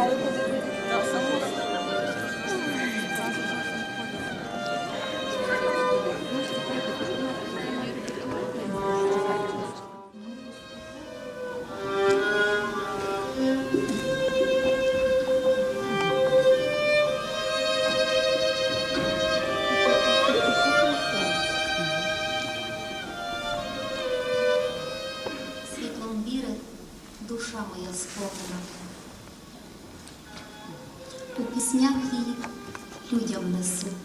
大丈夫です。Несу.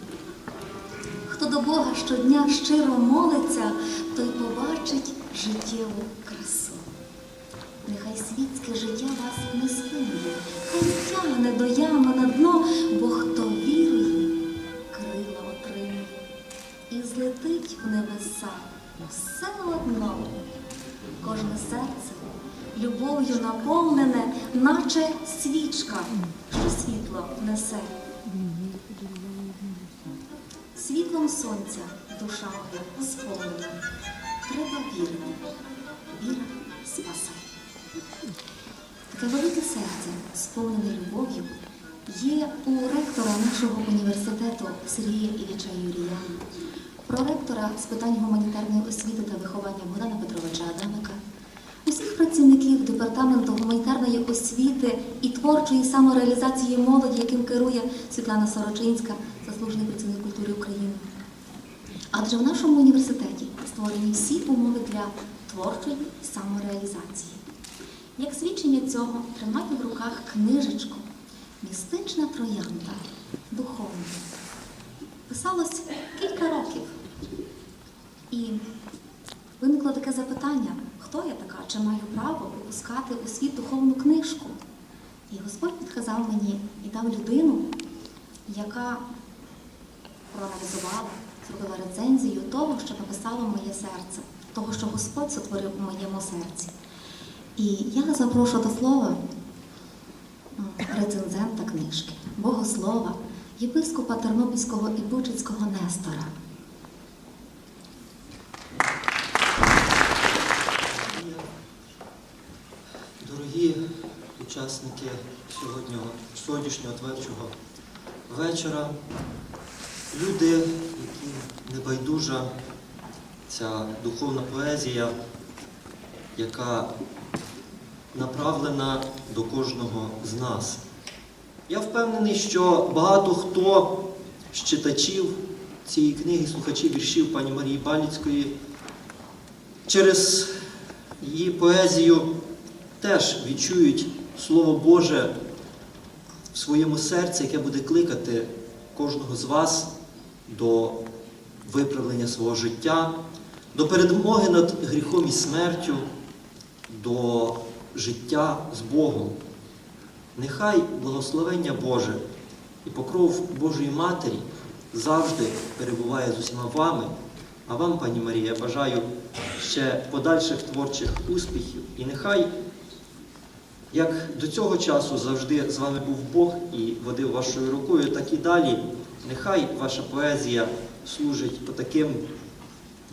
Хто до Бога щодня щиро молиться, той побачить життєву красу. Нехай світське життя вас не спинює, хай тягне до ями на дно, бо хто вірує, крила отримує і злетить в небеса все одно. Кожне серце любов'ю наповнене, наче свічка, що світло несе. Світлом сонця душа моя сповнена. Треба вірити. Віра спасе. Таке велике серце, сповнене любов'ю, є у ректора нашого університету Сергія Ілліча Юріяна, проректора з питань гуманітарної освіти та виховання Богдана Петровича Адамика, працівників департаменту гуманітарної освіти і творчої самореалізації молоді, яким керує Світлана Сорочинська, заслужений працівник культури України. Адже в нашому університеті створені всі умови для творчої самореалізації. Як свідчення цього тримаю в руках книжечку Містична троянда духовна. Писалось кілька років. І виникло таке запитання, хто я така, чи маю право випускати у світ духовну книжку? І Господь підказав мені і дав людину, яка проаналізувала, зробила рецензію того, що написало моє серце, того, що Господь сотворив у моєму серці. І я запрошую до слова рецензента книжки, богослова, єпископа Тернопільського і Бучицького Нестора. Учасники сьогоднішнього, сьогоднішнього творчого вечора, люди, які небайдужа ця духовна поезія, яка направлена до кожного з нас. Я впевнений, що багато хто з читачів цієї книги, слухачів віршів пані Марії Баліцької через її поезію теж відчують Слово Боже в своєму серці, яке буде кликати кожного з вас до виправлення свого життя, до перемоги над гріхом і смертю, до життя з Богом. Нехай благословення Боже і покров Божої Матері завжди перебуває з усіма вами. А вам, пані Марія, бажаю ще подальших творчих успіхів. І нехай, як до цього часу завжди з вами був Бог і водив вашою рукою, так і далі. Нехай ваша поезія служить по таким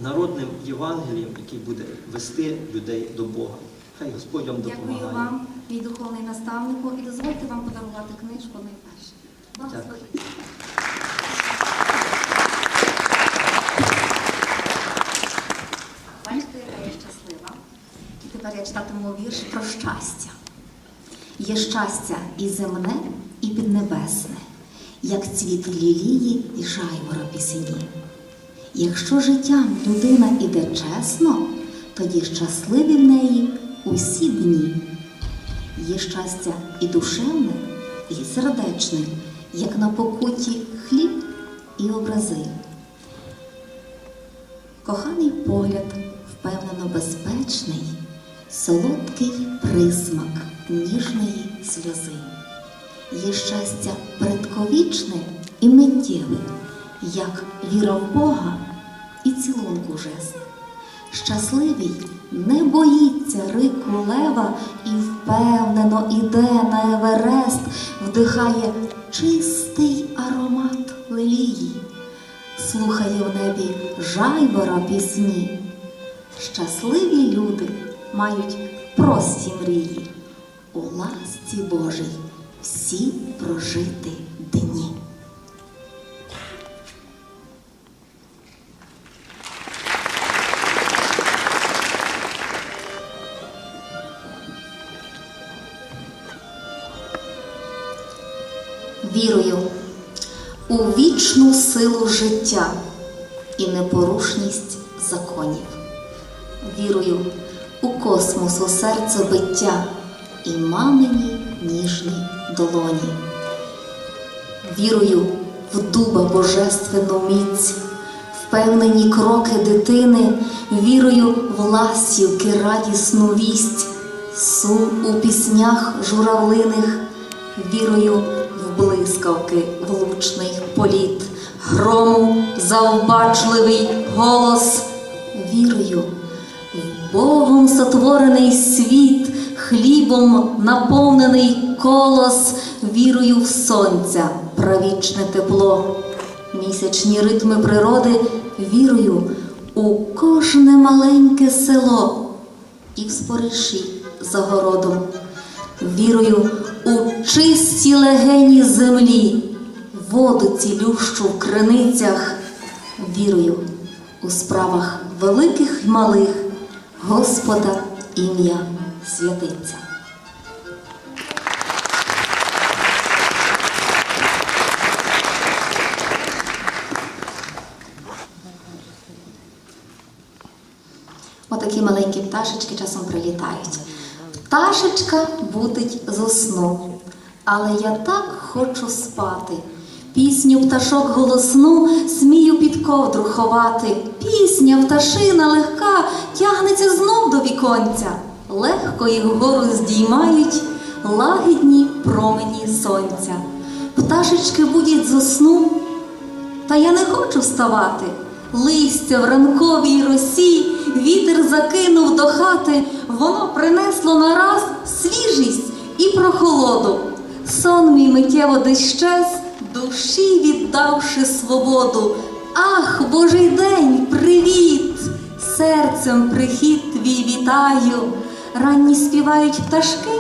народним Євангелієм, який буде вести людей до Бога. Хай Господь вам Дякую вам, мій духовний наставнику, і дозвольте вам подарувати книжку найперше. Благословіть. Бачите, яка я щаслива. І тепер я читатиму вірш про щастя. Є щастя і земне, і піднебесне, як цвіт лілії і жайвора пісені. Якщо життям людина іде чесно, тоді щасливі в неї усі дні. Є щастя і душевне, і сердечне, як на покуті хліб і образи. Коханий погляд, впевнено безпечний, солодкий присмак ніжної сльози. Є щастя предковічне і миттєве, як віра в Бога і цілунку жест. Щасливий не боїться рику лева і впевнено іде на Еверест, вдихає чистий аромат лилії, слухає в небі жайвора пісні. Щасливі люди мають прості мрії у ласці Божій всі прожити дні. Вірую у вічну силу життя і непорушність законів. Вірую у космос, у серцебиття і мамині ніжні долоні. Вірую в дуба божественну міць, впевнені кроки дитини, вірую в ластівки радісну вість, сум у піснях журавлиних, вірую в блискавки влучний політ, грому завбачливий голос, вірую в Богом сотворений світ, хлібом наповнений колос, вірую в сонця, правічне тепло, місячні ритми природи, вірую у кожне маленьке село і в спориші за городом. Вірую у чисті легені землі, воду цілющу в криницях. Вірую у справах великих й малих Господа ім'я святиться. Отакі маленькі пташечки часом прилітають. Пташечка будить зо сну, але я так хочу спати. Пісню пташок голосну смію під ковдру ховати. Пісня пташина легка тягнеться знов до віконця. Легко їх вгору здіймають лагідні промені сонця. Пташечки будять зо сну, та я не хочу вставати. Листя в ранковій росі, вітер закинув до хати, воно принесло нараз свіжість і прохолоду. Сон мій миттєво десь щез, душі віддавши свободу. Ах, Божий день, привіт! Серцем прихід твій вітаю. Ранні співають пташки,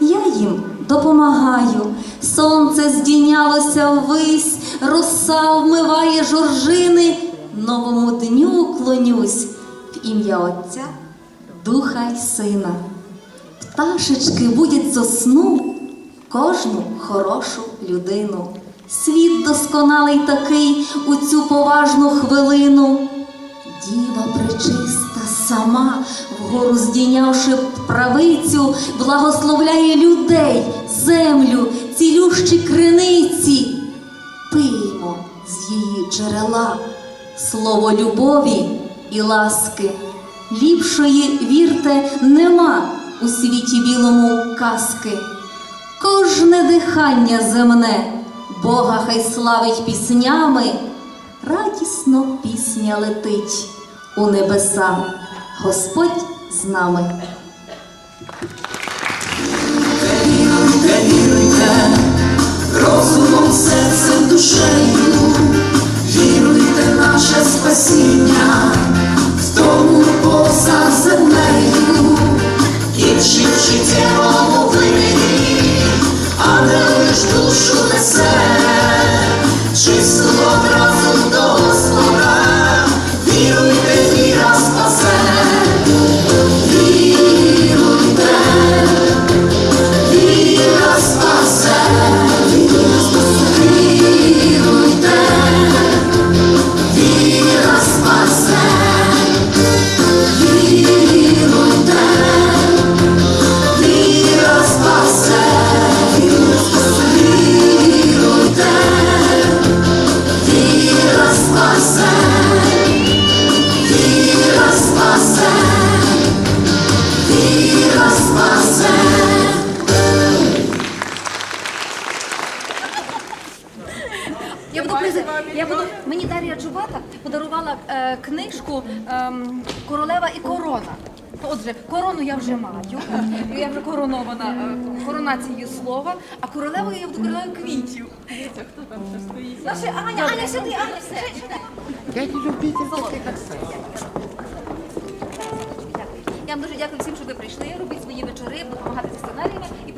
я їм допомагаю. Сонце здійнялося ввись, роса вмиває жоржини. Новому дню клонюсь в ім'я Отця, Духа й Сина. Пташечки будять зо сну кожну хорошу людину. Світ досконалий такий у цю поважну хвилину. Діва пречиста сама, вгору здійнявши правицю, благословляє людей, землю, цілющі криниці. Пиймо з її джерела слово любові і ласки. Ліпшої, вірте, нема у світі білому казки. Кожне дихання земне, Бога хай славить піснями, радісно пісня летить у небеса. Господь з нами. розумом, серцем, душею, віруйте наше спасіння, Я буду призи... я буду мені Дар'я Джубата подарувала е, книжку ем, Королева і корона. Отже, корону я вже маю, я вже коронована е, коронацією слова, а королевою я буду королевою квітів. Хто там стоїть? Наша Аня, Аня, сюди, Аня, все, сюди. Я не любитель таких. Я вам дуже дякую всім, що ви прийшли. Робіть свої вечори, допомагати зі сценаріями і